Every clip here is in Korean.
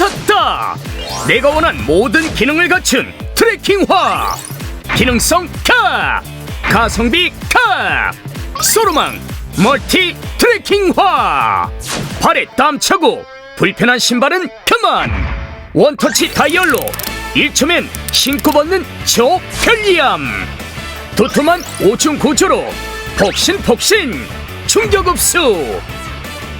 왔다! 내가 원한 모든 기능을 갖춘 트레킹화! 기능성 카! 가성비 카! 소로망 멀티 트레킹화! 발에 땀 차고 불편한 신발은 그만! 원터치 다이얼로 1초면 신고 벗는 저 편리함! 도톰한 오중 구조로 폭신폭신 충격 흡수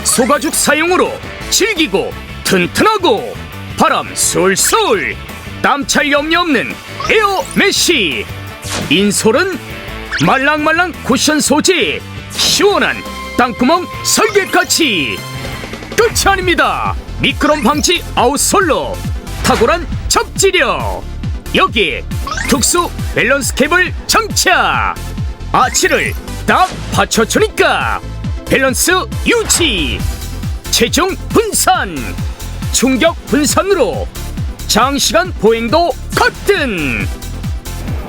소가죽 사용으로 질기고 튼튼하고 바람 쏠쏠 땀찰 염려 없는 에어 메쉬. 인솔은 말랑말랑 쿠션 소재 시원한 땅구멍 설계까지 끝이 아닙니다. 미끄럼 방지 아웃솔로 탁월한 접지력. 여기에 특수 밸런스 캡을 장착 아치를 딱 받쳐주니까 밸런스 유지. 체중 분산 충격 분산으로 장시간 보행도 거뜬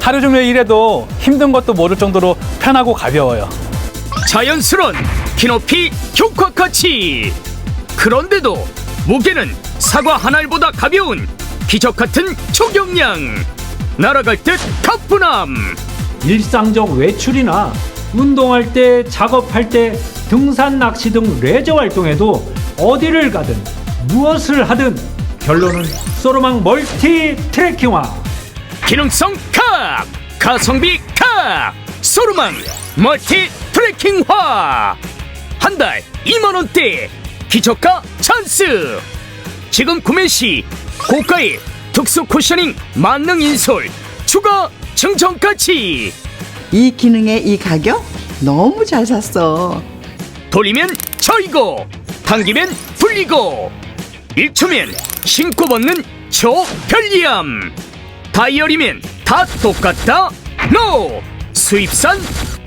하루 종일 일해도 힘든 것도 모를 정도로 편하고 가벼워요. 자연스러운 키높이 효과까지 그런데도 무게는 사과 한 알보다 가벼운 기적 같은 초경량. 날아갈 듯 가뿐함. 일상적 외출이나 운동할 때, 작업할 때, 등산, 낚시 등 레저 활동에도 어디를 가든 무엇을 하든 결론은 소로망 멀티 트레킹화. 기능성 카 가성비 카 소르망 멀티 트래킹화. 한 달 2만원대 기저가 찬스. 지금 구매 시 고가의 특수 쿠셔닝 만능 인솔 추가 증정까지. 이 기능에 이 가격 너무 잘 샀어. 돌리면 저이고 당기면 풀리고 1초면 신고 벗는 초편리함. 다이얼이면 다 똑같다. 노 수입산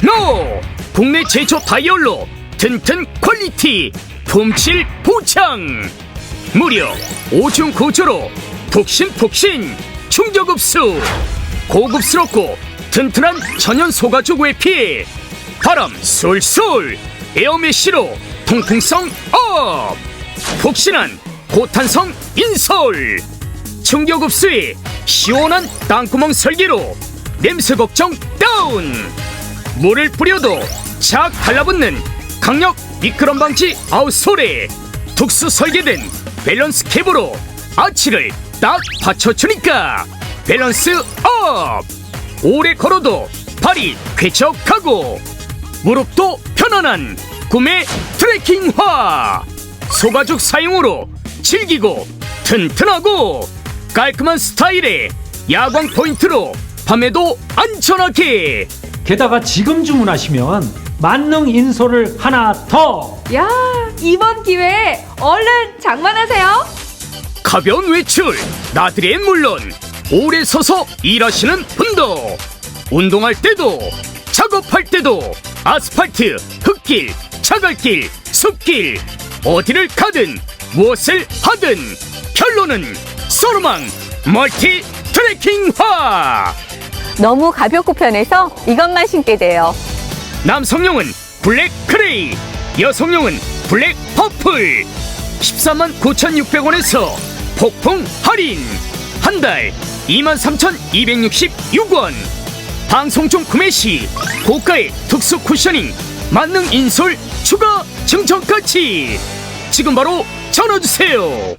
노 국내 제조 다이얼로 튼튼 퀄리티 품질 보장. 무려 오중 구조로 푹신푹신 충격 흡수 고급스럽고 튼튼한 천연 소가죽 외피에 바람 쏠쏠 에어메쉬로 통풍성 업! 푹신한 고탄성 인솔. 충격 흡수에 시원한 땅구멍 설계로 냄새 걱정 다운. 물을 뿌려도 착 달라붙는 강력 미끄럼 방지 아웃솔에 특수 설계된 밸런스 캡으로 아치를 딱 받쳐주니까 밸런스 업. 오래 걸어도 발이 쾌적하고 무릎도 편안한 구매 트레킹화. 소가죽 사용으로 질기고 튼튼하고 깔끔한 스타일의 야광 포인트로 밤에도 안전하게 게다가 지금 주문하시면 만능 인솔을 하나 더 야, 이번 기회에 얼른 장만하세요. 가벼운 외출 나들이엔 물론 오래 서서 일하시는 분도 운동할 때도 작업할 때도 아스팔트 흙길 자갈길 숲길 어디를 가든 무엇을 하든 결론은 소르망 멀티 트레킹화. 너무 가볍고 편해서 이것만 신게 돼요. 남성용은 블랙 크레이 여성용은 블랙 퍼플. 13만 9,600원에서 폭풍 할인. 한 달 23,266원. 방송 중 구매 시 고가의 특수 쿠셔닝 만능 인솔 추가 증정까지. 지금 바로 전화주세요